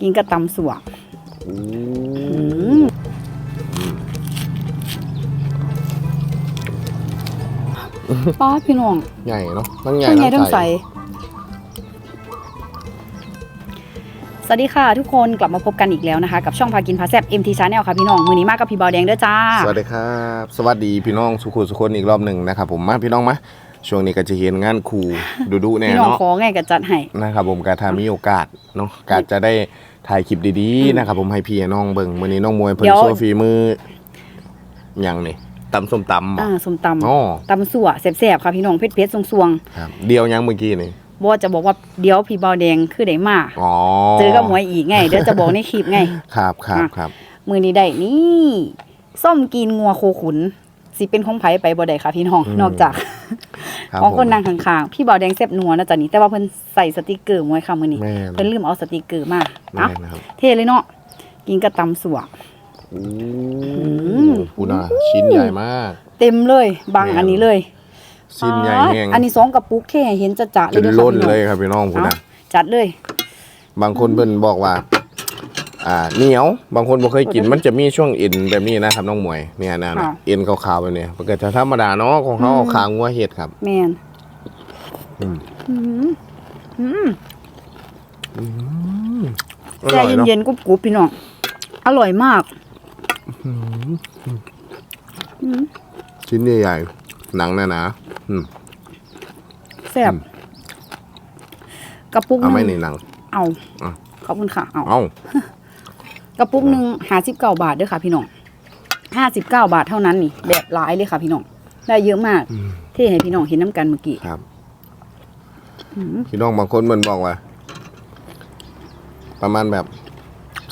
กินกับตำสัวโอ้ป้าดพี่น้องใหญ่เนาะทั้งใหญ่ทั้งใหญ่ทั้งใสสวัสดีค่ะทุกคนกลับมาพบกันอีกแล้วนะคะ กับช่องพากินพาแซบ MT Channel ค่ะพี่น้อง มือนี้มากกับพี่บอลแดงเด้อจ้า สวัสดีครับ สวัสดีพี่น้องสุขุสุคนอีกรอบหนึ่งนะครับผมมาพี่น้องมา ช่วงนี้ก็จะเห็นงานครูดูดูๆแน่พี่น้องเนาะขอไงกับจัดให้ นะครับผมการทามีโอกาสเนาะการจะได้ถ่ายคลิปดีๆนะครับผมให้พี่น้องเบิ่งมื้อนี้น้องมวยเพิ่นเดี๋ยวโซฟีมือหยังนี่ตำส้มตำบ่อ่าส้มตอ๋อำตำสัวแซ่บๆค่ะพี่น้องเผ็ดๆสวงครับเดียวยังเมื่อกี้นี่ๆบ่จะบอกว่าเดี๋ยวพี่บอลแดงคือได้มาอ๋อเจอกับหมวยอีกไงเดี๋ยวจะบอกในคลิปไง ครับครับอะครับมือนี้ได้นี่ส้มกินงัวโคขุนสิเป็นของไผไปบ่ได้ค่ะพี่น้องนอกจาก ครับของคนผมนั่งข้างๆพี่บ่าวแดงเซบนัวนะจ๊ะนี่แต่ว่าเพิ่นใส่สติกเกอร์ไว้ค่ะมื้อนี้แม่น เพิ่นลืมเอาสติกเกอร์มาแม่เอ้านะครับเท่เลยเนาะกินกับตำสัวโอ้ม ปูนาชิ้นใหญ่มาก เต็มเลยบางแม่น อันนี้เลยชิ้นใหญ่แห้งอันนี้สองกระปุกเท่ให้เห็นจะๆเลจยนเด้อล้นค่ะเลยพี่น้องครับพี่น้องพูดเอานะจัดเลย บางคนเพิ่นบอกว่า อ่าเหนียวบางคนบ่เคยกินมันจะมีช่วงเอ็นแบบนี้นะครับน้องหมวยเนี่ยนะนะเอ็นขาวๆแบบนี้มันก็จะธรรมดาเนาะของเขาเอาขางัวเห็ดครับ แม่นอืม อืมอืมอแช่ร่อยเนาะเย็นๆกรุบๆพี่น้อง อร่อยมากชิ้นใหญ่ๆหนังหนาๆอืม แซ่บกระปุกหเอาไหม่นึในงหนัง เอา อะ ขอบคุณค่ะ เอา เอ้า กระปุกหนึ่งห้าสิบเก้าบาทเด้วยค่ะพี่น้องห้าสิบเก้าบาทเท่านั้นนี่แบบหลายเลยค่ะพี่น้องได้เยอะมากที่ให้พี่น้องเห็นน้ำกันเมื่อกี้ครับพี่น้องบางคนมันบอกว่า ประมาณแบบ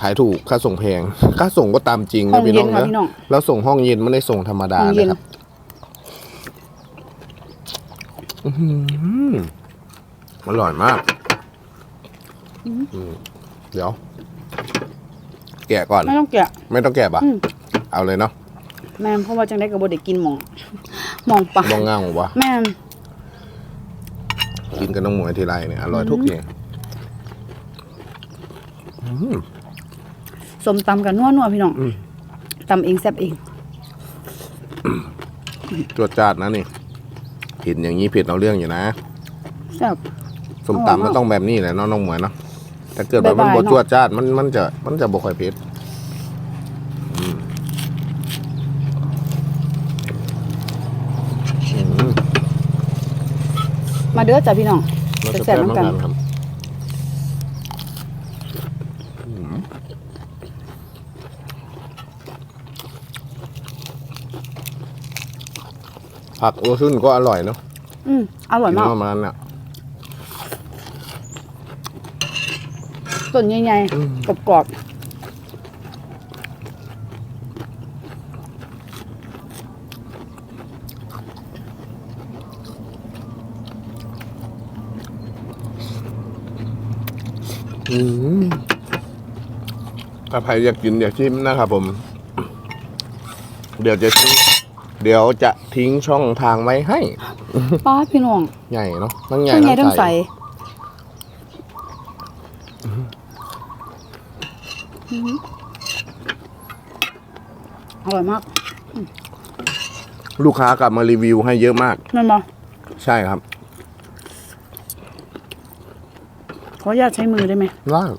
ขายถูกค่าส่งแพง ค่าส่งก็ตามจริงห้อนะงพี่เย็น้นองค่ะนะพี่น้อง แล้วส่งห้องเย็นไม่ได้ส่งธรรมดาห้องเลเย็ยนครับอื้อหืออร่อยมากอืมเดี๋ยว แกะก่อน ไม่ต้องแกะ ไม่ต้องแกะปะอืม เอาเลยเนาะแม่นเพราะว่าจังได้กับบได้กินหมองหมองปลาต้องง่างวะแม่นกินกับน้องหมวยทีไรเนี่ยอร่อยทุกทีอืม สมตำกับนัวนัวๆพี่น้องอืม ตำเองแซ่บเองจวดจัดนะนี่เห็นอย่างนี้เผ็ดเอาเรื่องอยู่นะ แซ่บ ส้มอร่อยตำมาก็กต้องแบบนี้แหละเน้องน้องหมวยเนาะ ถ้าเกิดว่ามันบ๊ายบายบดเนาะจวดจ้าดมันมันจะมันจะบ่ค่อยเผ็ดอืมอืมมาเด้อจ้ะพี่น้องมันจะแซ่แซ่บบๆเหมือนน้ำกักันนครับอืมผักโอซุนก็อร่อยเนาะอืมอร่อยมากกินประมาณน่ะ ต้นใหญ่อืมๆกรอบอืมถ้าใครอยากกินอยากชิมนะครับผม เดี๋ยวจะทิ้งเดี๋ยวจะทิ้งช่องทางไว้ให้ๆป้าดพี่น้อง ใหญ่เนาะทั้งใหญ่ทั้งใหญ่ทั้งใส ใส อืมอร่อยมากลูกค้ากลับมารีวิวให้เยอะมากแม่นบ่ใช่ครับขออนุญาตใช้มือได้ไหมว้าว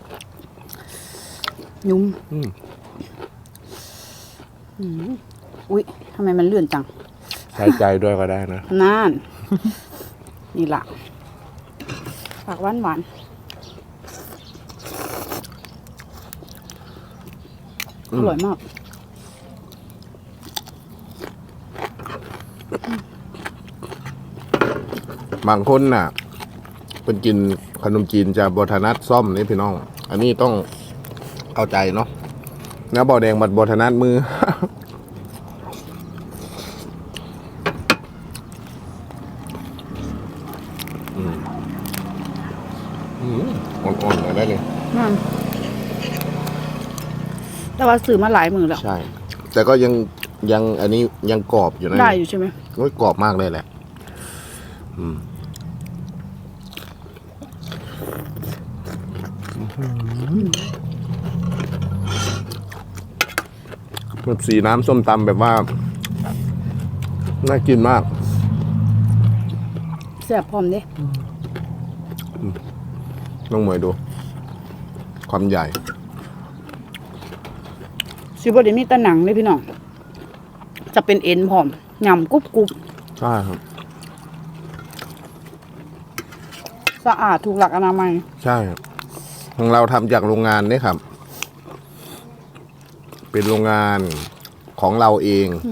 ยุ่มอืมอืมอุ๊ยทำไมมันเลื่อนจัง ใช้ใจด้วยก็ได้นะ นาน นี่ล่ะปากหวานหวานๆ อร่อยมาก บางคนน่ะเป็นกินขนมจีนจะบทนัดซ่อมนี่พี่น้อง อันนี้ต้องเข้าใจเนาะนะบ่อแดงบัดบทนัดมืออืมอืมอ่อนๆเลยได้เลยอืม แต่ว่าสื่อมาหลายมือแล้ว ใช่ แต่ก็ยังยังอันนี้ยังกรอบอยู่นะได้อยู่ใช่ไหมโอ้ยกรอบมากเลยแหละอืมแบบสีน้ำส้มตำแบบว่า น่ากินมากเสียบพร้อมดิลองมวยดู ความใหญ่ สิบ่ได้มีแต่หนังเลยพี่น้อง จะเป็นเอ็นพร้อมยำกรุบกรุบใช่ครับ สะอาดถูกหลักอนามัย ใช่ครับ ของเราทำจากโรงงานนี่ครับ เป็นโรงงานของเราเอง อ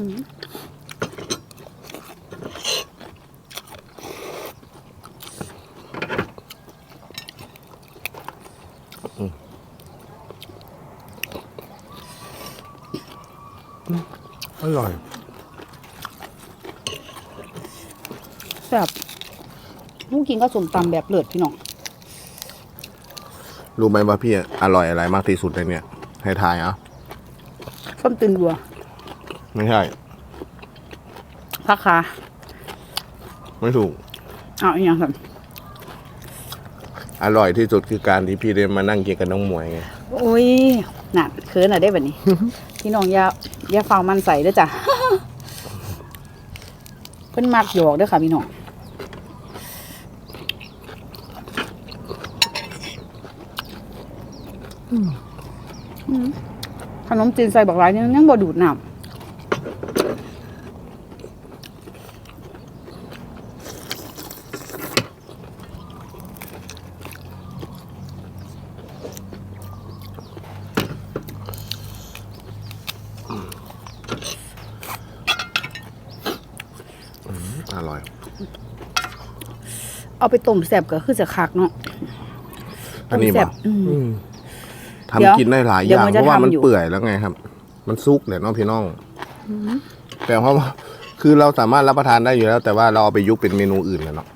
ร่อยแซ่บลูกกินก็สมตำแบบเลิศพี่น้องรู้ไหมว่าพี่อร่อยอะไรมากที่สุดในเนี่ย ให้ทายเอะส้มตีนวัว ไม่ใช่พักขาไม่ถูกเอาอีกอย่างครับอร่อยที่สุดคือการที่พี่ได้มานั่งกินกับน้องหมวยไง โอ้ยน่ะเขินอะได้แบบนี้ พี่น้องอย่าอย่าฟังมันใส่ด้วยจ้ะเพิ่นมักหยอกด้วยค่ะพี่น้องขนมจีนใส่บักไรนี่ยังบ่ดูดน้ำ อร่อย เอาไปต้มแซ่บก็คือจะคักเนาะอันนี้ต้มแซ่แบบอืม อืมเดี๋ยวทำกินได้หลายอเดี๋ยวย่างมันเพจะราะว่ามันทำอยู่ เปื่อยแล้วไงครับ มันซุกเนี่ยเน้องพี่น้อง แต่เพราะว่าคือเราสามารถรับประทานได้อยู่แล้ว แต่ว่าเราเอาไปยุบเป็นเมนูอื่นแล้วเนาะ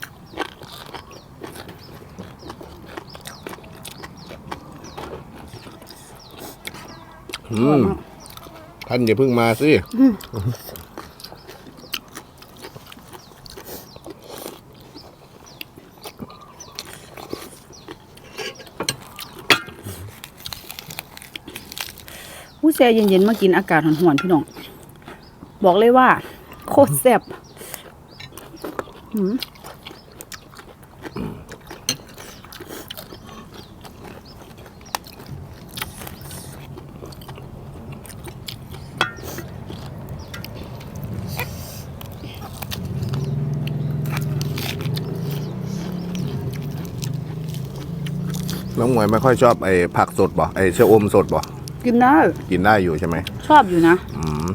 อืมท่านอย่าเพิ่งมาสิ ผู้แช่เย็นๆมากินอากาศหอนๆพี่น้อง บอกเลยว่า โคตรแซ่บน้องหมวยไม่ค่อยชอบไอ้ผักสดบ่ไอ้เชะอมสดบ่ กินได้ กินได้อยู่ใช่ไหมชอบอยู่นะ อืม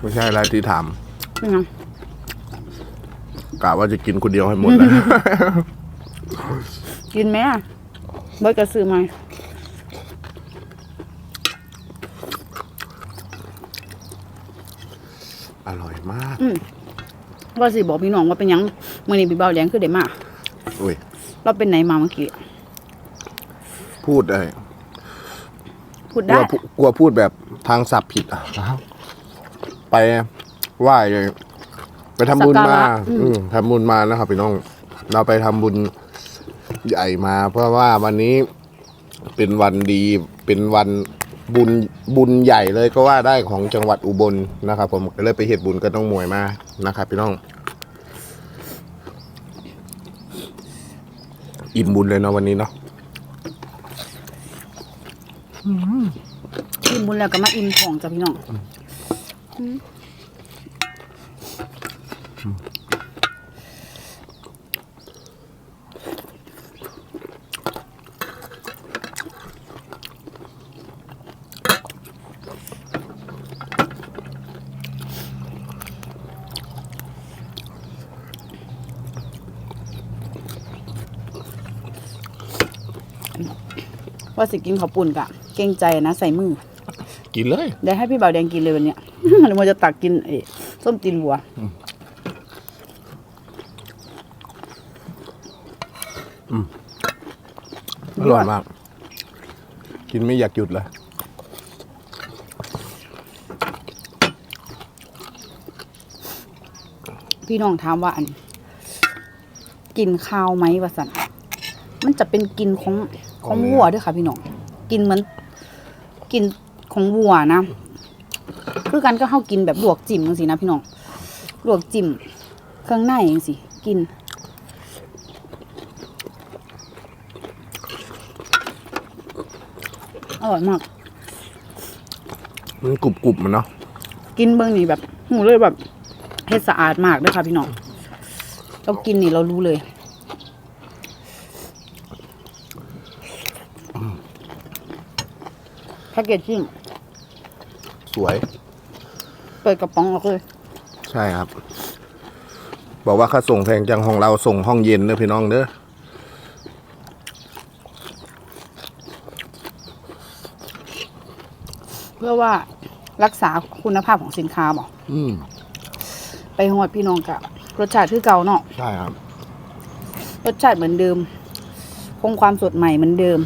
ไม่ใช่อะไรที่ถามเป็นไงกะว่าจะกินคนเดียวให้หมดเลยกินไหมอะเบิร์ดกระซื้อไหม อร่อยมากว่าสิบอกพี่น้องว่าเป็นหยังมื่อนี้พี่เบาแดงคือได้มาอุ้ย เราเป็นไหนมาเมื่อกี้พูดได้พูดกลัได้วพูกลัวพูดแบบทางศัพท์ผิดอะไปไหว้เลยไปทำบุญมา อืมทำบุญมานะครับพี่น้อง เราไปทำบุญใหญ่มา เพราะว่าวันนี้เป็นวันดีเป็นวัน บุญบุญใหญ่เลยก็ว่าได้ของจังหวัดอุบลนะครับ ผมก็เลยไปเหตุบุญกับน้องมวยมานะครับพี่น้อง อิ่มบุญเลยเนาะวันนี้เนาะอิ่มบุญแล้วก็มาอิ่มของจ้ะพี่น้อง ว่าสิกินข้าวปุ่นกะเกรงใจนะใส่มือกินเลยเดี๋ยวให้พี่บ่าวแดงกินเลยวันเนี้ยเดี๋ยวมันจะตักกินเอ้ส้มตีนวัวอร่อยมาก กินไม่อยากหยุดเลยพี่น้องถามว่าอันกินข้าวไหมวะสันมันจะเป็นกินของ ของวัวด้วยค่ะพี่น้องกินเหมือนกินของวัวนะคือกันก็เข้ากินแบบลวกจิ้มจังสินะพี่น้องลวกจิ้มเครื่องในจังสิกินอร่อยมาก มันกรุบกรุบๆมันเนาะ กินเบิ้งนี่แบบ หูเลยแบบเฮ็ดสะอาดมากด้วยค่ะพี่น้อง เรากินนี่เรารู้เลย แพ็กเกจจิ้งสวย เปิดกระป๋องออกเลยใช่ครับ บอกว่าค่าส่งแพงจังของเราส่งห้องเย็นเด้อพี่น้องเด้อเพื่อว่ารักษาคุณภาพของสินค้าบอกอืมไปหอดพี่น้องกับรสชาติคือเก่าเนาะใช่ครับ รสชาติเหมือนเดิม คงความสดใหม่เหมือนเดิม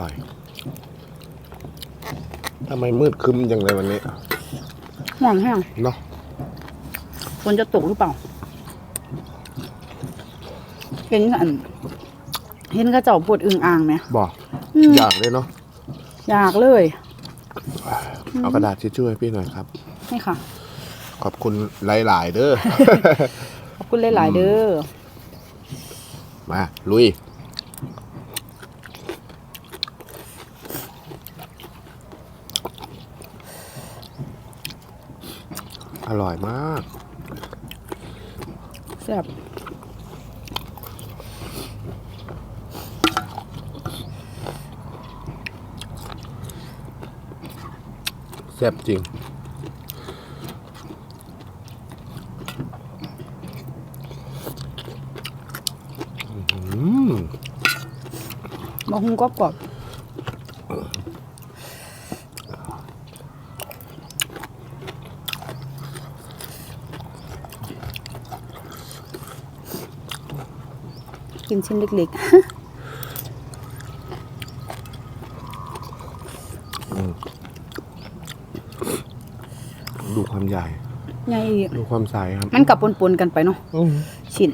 ร่อยทำไมมืดครึ้มจังเลยวันนี้ห่วงแห้งเนาะฝนจะตกหรือเปล่า เห็นอัน เห็นกระเจ้าปวดอึงอ่างไหมบอกอืมอยากเลยเนาะอยากเลย เอากระดาษทิชชู่ให้พี่หน่อยครับนี่ค่ะ ขอบคุณหลาย ๆ เด้อขอบคุณหลาย ๆ เด้อมา ลุย อร่อยมากแซ่บแซ่บจริงอืมบะฮุงกรอบกรอบ กินชิ้นเล็กดูความใหญ่ๆใหญ่อีกดูความใสครับ มันกับปนๆกันไปเนาะอืมชิ้น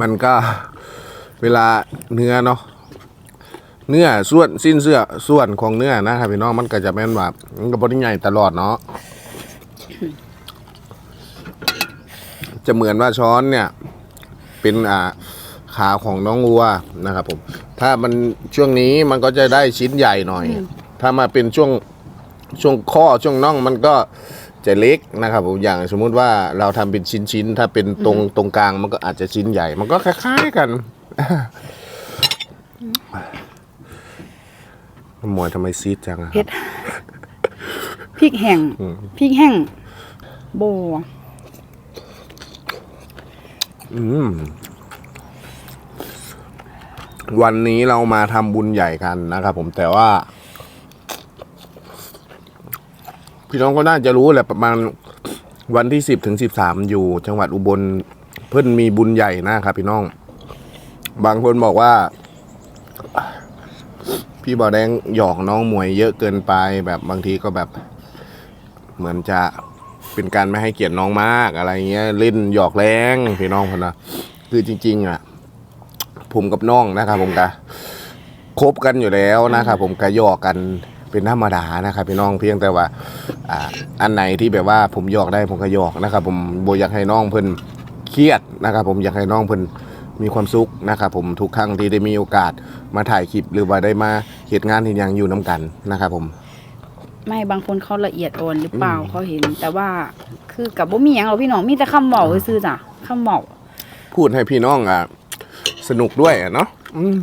มันก็เวลาเนื้อเนาะ เนื้อส่วนสิ้นเสื้อส่วนของเนื้อนะครับพี่น้องมันก็จะแม่นแบบมันก็บริใหญ่ตลอดเนาะจะเหมือนว่าช้อนเนี่ย เป็นอ่าขาของน้องวัวนะครับผม ถ้ามันช่วงนี้มันก็จะได้ชิ้นใหญ่หน่อย ถ้ามาเป็นช่วงช่วงข้อช่วงน่องมันก็จะเล็กนะครับผมอย่างสมมุติว่าเราทำเป็นชิ้นๆ ถ้าเป็นตรงตรงกลางมันก็อาจจะชิ้นใหญ่ มันก็คล้าย ๆกัน หมวยทำไมซีดจังอะเผ็ดพริกแห้งอืม พริกแห้งโบอืมวันนี้เรามาทำบุญใหญ่กันนะครับผมแต่ว่า พี่น้องก็น่าจะรู้แหละประมาณวันที่สิบถึงสิบสามอยู่ จังหวัดอุบลเพิ่นมีบุญใหญ่นะครับพี่น้อง บางคนบอกว่า พี่บอแดงหยอกน้องมวยเยอะเกินไป แบบบางทีก็แบบ เหมือนจะเป็นการไม่ให้เกียรติน้องมากอะไรเงี้ยเล่นหยอกแรงพี่น้องพนนะคือจริง ๆ อะ ผมกับน้องนะครับผมกะคบกันอยู่แล้วนะครับผมกะหยอกกันเป็นธรรมดานะครับพี่น้องเพียงแต่ว่าอ่าอันไหนที่แบบว่าผมหยอกได้ผมก็หยอกนะครับ ผมโบอยากให้น้องเพิ่นเครียดนะครับ ผมอยากให้น้องเพิ่น มีความสุขนะครับผมทุกครั้งที่ได้มีโอกาสมาถ่ายคลิปหรือว่าได้มาเหตุงานที่ยังอยู่น้ากันนะครับผม ไม่บางคนเขาละเอียดอ่อนหรือเปล่าเขาเห็น แต่ว่าคือกับบ่มีหยังหรอกพี่น้องมีแต่คำเว้าซื่อๆจ้ะคำเว้าพูดให้พี่น้องอะสนุกด้วยอะเนาะอืม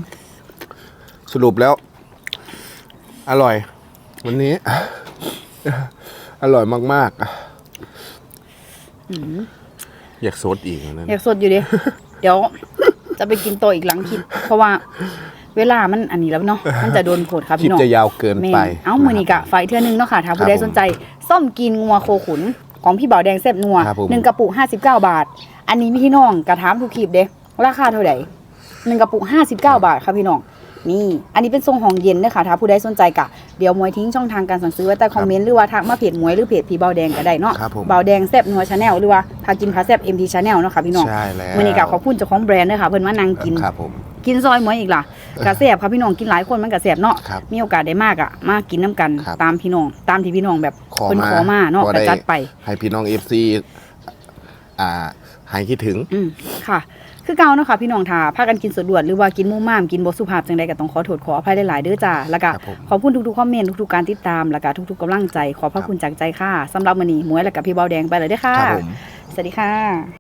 สรุปแล้ว อร่อย วันนี้ อร่อยมาก ๆอยากซดอีกนะ อยากสดอยู่ดิ เดี๋ยว จะไปกินโตออีกหลังคลิปเพราะว่าเวลามันอันนี้แล้วเนาะมันจะโดนโผดครับคลิปพี่น้องจะยาวเกินแม่ไปเอ้ามือนี้กะไฟเทื่อนึงเนาะค่ะถ้าผู้ใดครับผมสนใจส้มกินงัวโคขุน ของพี่เบาแดงแซ่บนัวครับผม หนึ่งกระปุก59 บาท อันนี้พี่น้องกระถามทุกคลิปเด้ราคาเท่าไหร่หนึ่งกระปุก59 บาทครับพี่น้อง นี่ อันนี้เป็นทรงของเย็นนะคะถ้าผู้ใดสนใจกะ เดี๋ยวมวยทิ้งช่องทางการสั่งซื้อไว้ใต้คอมเมนต์หรือว่าทักมาเพจมวยหรือเพจพี่เบาแดงก็ได้เนาะครับผมเบาแดงแซ่บนัวชาแนลหรือว่าพากินพาแซ่บ MT Channel เนาะค่ะพี่น้องใช่แล้วมือนี้กะขอบคุณเจ้าของแบรนด์ด้วยค่ะเพิ่นมานั่งกินครับผมกินซอยหมวยอีกล่ะกะแสบครับพี่น้องกินหลายคนมันกะแสบเนาะครับมีโอกาสได้มากอะมากินน้ำกันครับตามพี่น้องตามที่พี่น้องแบบขอเพิ่นมาขอมาเนาะพอกระได้จัดไป ให้พี่น้องเอฟซีอ่าหายคิดถึงอืมค่ะ คือเก่าเนาะค่ะพี่น้องทาพากันกินสดด่วนหรือว่ากินมุ่มม่ามกินบ่สุภาพจังใดก็ต้องขอโทษขออภัยหลายๆเด้อจ้าแล้วก็ครับผมขอบคุณทุกๆคอมเมนต์ทุกๆการติดตามแล้วก็ทุกๆกำลังใจ ขอบพระคุณจากใจค่ะสำหรับมื้อนี้หมวยและกับพี่เบาแดงไปเลยเด้อค่ะครับผมสวัสดีค่ะ